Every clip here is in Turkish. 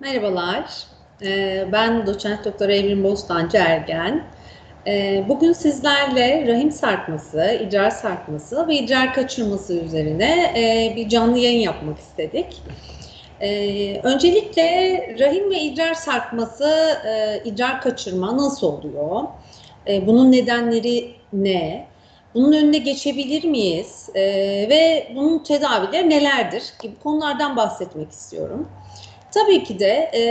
Merhabalar, Ee, ben doçent doktor Evrim Bostancı Ergen. Ee, Bugün sizlerle rahim sarkması, idrar sarkması ve idrar kaçırması üzerine e, bir canlı yayın yapmak istedik. Ee, Öncelikle rahim ve idrar sarkması, e, idrar kaçırma nasıl oluyor? Bunun nedenleri ne? Bunun önüne geçebilir miyiz? Ve bunun tedavileri nelerdir? Gibi konulardan bahsetmek istiyorum. Tabii ki de e,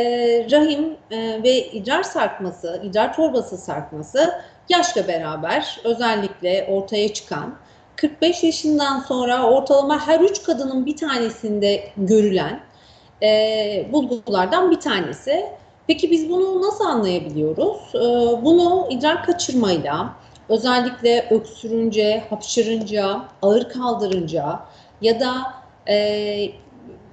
rahim e, ve idrar sarkması, idrar torbası sarkması yaşla beraber özellikle ortaya çıkan 45 yaşından sonra ortalama her üç kadının bir tanesinde görülen e, bulgulardan bir tanesi. Peki biz bunu nasıl anlayabiliyoruz? E, bunu idrar kaçırmayla, özellikle öksürünce, hapşırınca, ağır kaldırınca ya da e,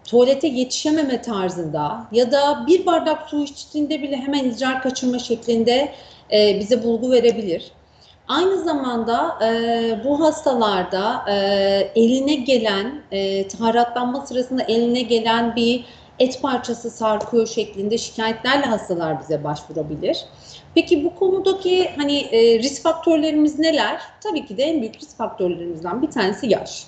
tuvalete yetişememe tarzında ya da bir bardak su içtiğinde bile hemen idrar kaçırma şeklinde e, bize bulgu verebilir. Aynı zamanda e, bu hastalarda e, eline gelen, e, taharatlanma sırasında eline gelen bir et parçası sarkıyor şeklinde şikayetlerle hastalar bize başvurabilir. Peki bu konudaki hani e, risk faktörlerimiz neler? Tabii ki de en büyük risk faktörlerimizden bir tanesi yaş.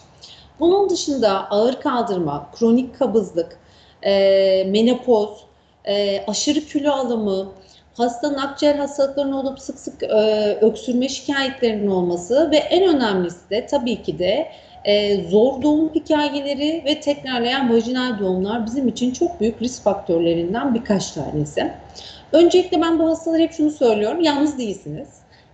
Bunun dışında ağır kaldırma, kronik kabızlık, e, menopoz, e, aşırı kilo alımı, hastanın akciğer hastalıklarının olup sık sık e, öksürme şikayetlerinin olması ve en önemlisi de tabii ki de e, zor doğum hikayeleri ve tekrarlayan vajinal doğumlar bizim için çok büyük risk faktörlerinden birkaç tanesi. Öncelikle ben bu hastalara hep şunu söylüyorum, yalnız değilsiniz.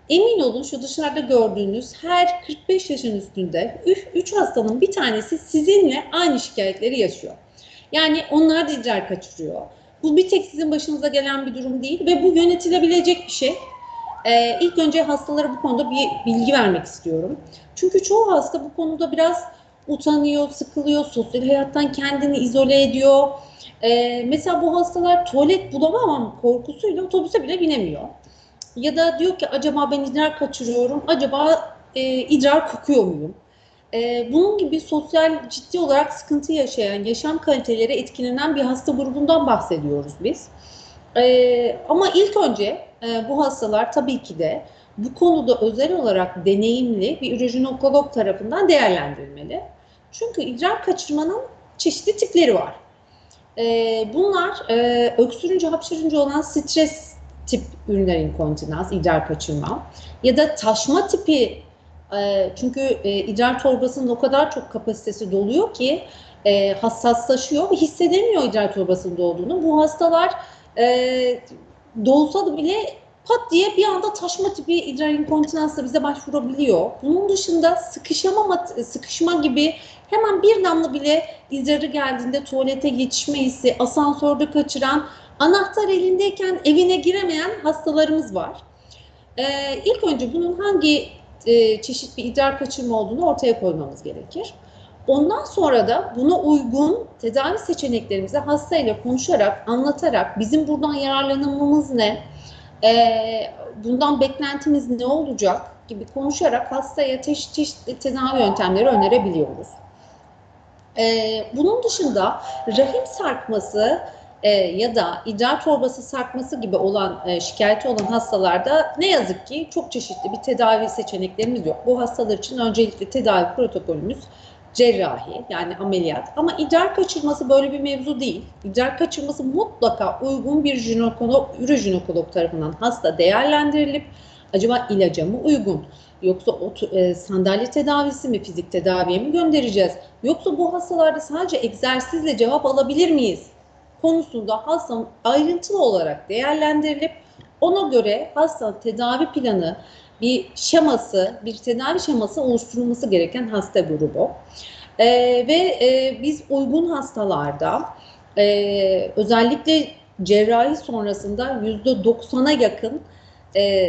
Emin olun şu dışarıda gördüğünüz her 45 yaşın üstünde 3 hastanın bir tanesi sizinle aynı şikayetleri yaşıyor. Yani onlar da idrar kaçırıyor. Bu bir tek sizin başınıza gelen bir durum değil ve bu yönetilebilecek bir şey. Ee, ilk önce hastalara bu konuda bir bilgi vermek istiyorum. Çünkü çoğu hasta bu konuda biraz utanıyor, sıkılıyor, sosyal hayattan kendini izole ediyor. Ee, mesela bu hastalar tuvalet bulamamam korkusuyla otobüse bile binemiyor. Ya da diyor ki acaba ben idrar kaçırıyorum, acaba e, idrar kokuyor muyum? E, bunun gibi sosyal ciddi olarak sıkıntı yaşayan, yaşam kaliteleri etkilenen bir hasta grubundan bahsediyoruz biz. E, ama ilk önce e, bu hastalar tabii ki de bu konuda özel olarak deneyimli bir ürojinokolog tarafından değerlendirilmeli. Çünkü idrar kaçırmanın çeşitli tipleri var. E, bunlar e, öksürünce, hapşırınca olan stres tip üriner inkontinans, idrar kaçırma ya da taşma tipi e, çünkü e, idrar torbasının o kadar çok kapasitesi doluyor ki e, hassaslaşıyor ve hissedemiyor idrar torbasının dolduğunu. Bu hastalar dolsa da bile pat diye bir anda taşma tipi idrar inkontinansa bize başvurabiliyor. Bunun dışında sıkışamama, sıkışma gibi hemen bir damla bile idrarı geldiğinde tuvalete yetişme hissi, asansörde kaçıran Anahtar elindeyken evine giremeyen hastalarımız var. Ee, ilk önce bunun hangi e, çeşit bir idrar kaçırma olduğunu ortaya koymamız gerekir. Ondan sonra da buna uygun tedavi seçeneklerimizi hastayla konuşarak, anlatarak bizim buradan yararlanmamız ne, e, bundan beklentimiz ne olacak gibi konuşarak hastaya çeşitli çeşitli tedavi yöntemleri önerebiliyoruz. E, bunun dışında rahim sarkması e, ya da idrar torbası sarkması gibi olan e, şikayeti olan hastalarda ne yazık ki çok çeşitli bir tedavi seçeneklerimiz yok. Bu hastalar için öncelikle tedavi protokolümüz cerrahi yani ameliyat. Ama idrar kaçırması böyle bir mevzu değil. İdrar kaçırması mutlaka uygun bir jinekolog, ürojinokolog tarafından hasta değerlendirilip acaba ilaca mı uygun? Yoksa o, e, sandalye tedavisi mi, fizik tedaviye mi göndereceğiz? Yoksa bu hastalarda sadece egzersizle cevap alabilir miyiz? Konusunda hastanın ayrıntılı olarak değerlendirilip ona göre hasta tedavi planı, bir şeması, bir tedavi şeması oluşturulması gereken hasta grubu. Ee, ve e, biz uygun hastalarda e, özellikle cerrahi sonrasında yüzde doksana yakın e,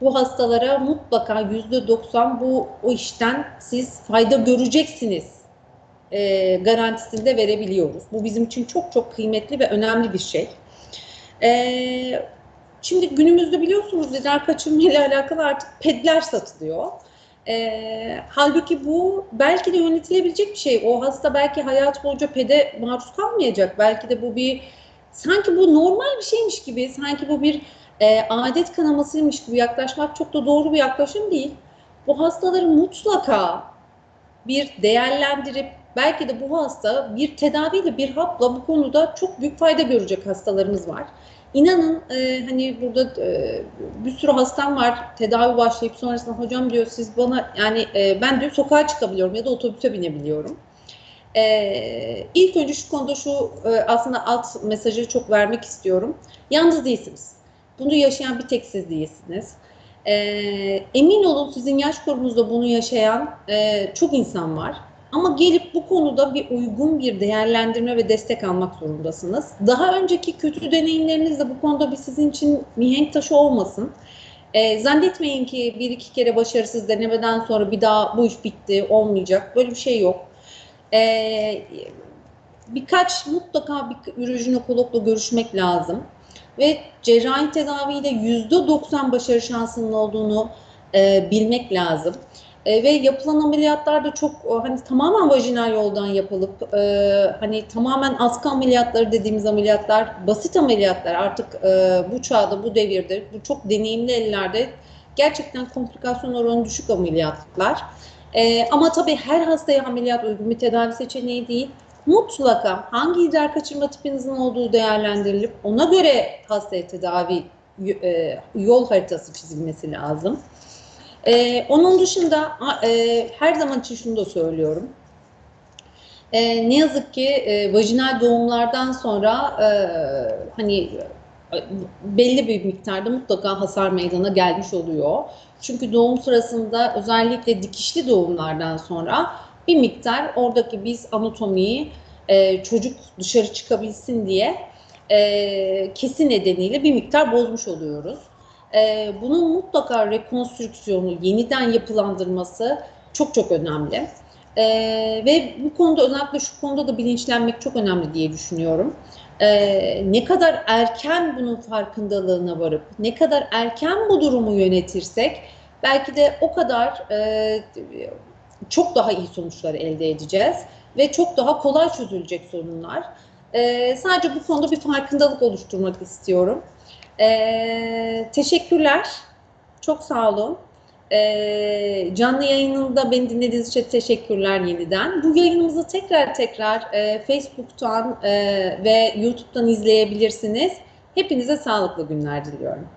bu hastalara mutlaka yüzde doksan bu o işten siz fayda göreceksiniz e, garantisini verebiliyoruz. Bu bizim için çok çok kıymetli ve önemli bir şey. E, şimdi günümüzde biliyorsunuz idrar kaçırma ile alakalı artık pedler satılıyor. E, halbuki bu belki de yönetilebilecek bir şey. O hasta belki hayat boyunca pede maruz kalmayacak. Belki de bu bir sanki bu normal bir şeymiş gibi, sanki bu bir e, adet kanamasıymış gibi yaklaşmak çok da doğru bir yaklaşım değil. Bu hastaları mutlaka bir değerlendirip belki de bu hasta bir tedaviyle bir hapla bu konuda çok büyük fayda görecek hastalarımız var. İnanın e, hani burada e, bir sürü hastam var tedavi başlayıp sonrasında hocam diyor siz bana yani e, ben diyor sokağa çıkabiliyorum ya da otobüse binebiliyorum. E, ilk önce şu konuda şu e, aslında alt mesajı çok vermek istiyorum. Yalnız değilsiniz. Bunu yaşayan bir tek siz değilsiniz. E, emin olun sizin yaş grubunuzda bunu yaşayan e, çok insan var. Ama gelip bu konuda bir uygun bir değerlendirme ve destek almak zorundasınız. Daha önceki kötü deneyimleriniz de bu konuda bir sizin için mihenk taşı olmasın. E, zannetmeyin ki bir iki kere başarısız denemeden sonra bir daha bu iş bitti, olmayacak. Böyle bir şey yok. E, birkaç mutlaka bir ürolojikologla görüşmek lazım. Ve cerrahi tedaviyle %90 başarı şansının olduğunu e, bilmek lazım. E, ve yapılan ameliyatlar da çok hani tamamen vajinal yoldan yapılıp e, hani tamamen askı ameliyatları dediğimiz ameliyatlar basit ameliyatlar artık e, bu çağda bu devirde bu çok deneyimli ellerde gerçekten komplikasyon oranı düşük ameliyatlar. E, ama tabii her hastaya ameliyat uygun bir tedavi seçeneği değil. Mutlaka hangi idrar kaçırma tipinizin olduğu değerlendirilip ona göre hastaya tedavi e, yol haritası çizilmesi lazım. Ee, onun dışında e, her zaman için şunu da söylüyorum. E, ne yazık ki e, vajinal doğumlardan sonra e, hani belli bir miktarda mutlaka hasar meydana gelmiş oluyor. Çünkü doğum sırasında özellikle dikişli doğumlardan sonra bir miktar oradaki biz anatomiyi e, çocuk dışarı çıkabilsin diye e, kesi nedeniyle bir miktar bozmuş oluyoruz e, bunun mutlaka rekonstrüksiyonu, yeniden yapılandırması çok çok önemli. E, ve bu konuda özellikle şu konuda da bilinçlenmek çok önemli diye düşünüyorum. E, ne kadar erken bunun farkındalığına varıp, ne kadar erken bu durumu yönetirsek belki de o kadar e, çok daha iyi sonuçlar elde edeceğiz ve çok daha kolay çözülecek sorunlar. E, sadece bu konuda bir farkındalık oluşturmak istiyorum. Ee, teşekkürler. Çok sağ olun. Ee, canlı yayınında beni dinlediğiniz için teşekkürler yeniden. Bu yayınımızı tekrar tekrar e, Facebook'tan e, ve YouTube'dan izleyebilirsiniz. Hepinize sağlıklı günler diliyorum.